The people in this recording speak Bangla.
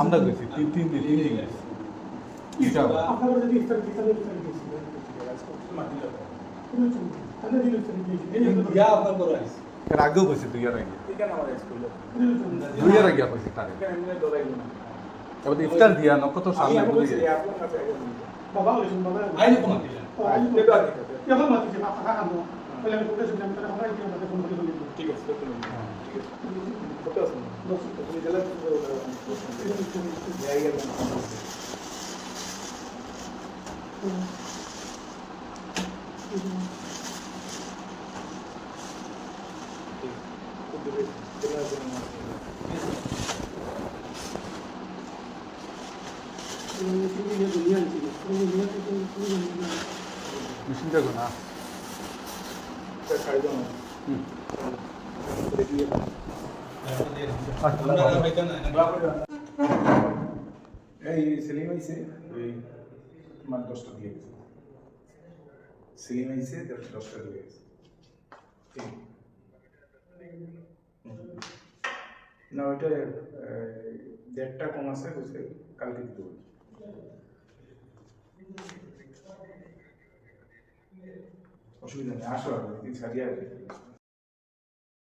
আমরা গেছি তিন তিন দিন তিন দিন গেছি। আগেও গেছি দুই আগে। দুই আগে গেছি তারে ইফতার দিয়া সামনে গেছি। বাবা কোন দিলেন। आपल्याला कुठे नंतर आपण इथे फोन करून घेतो ठीक आहे ठीक आहे कुठे असं तुम्ही त्याला 무슨 데구나. এই সেলিম আইছে ওই তোমার দশটা দিয়ে গেছে। সেলিম দশ- দশটা দিয়ে গেছে। না, ওইটা দেড়টা কম আছে, বলছে কালকে দিতে 我去给你拿设备，给你调。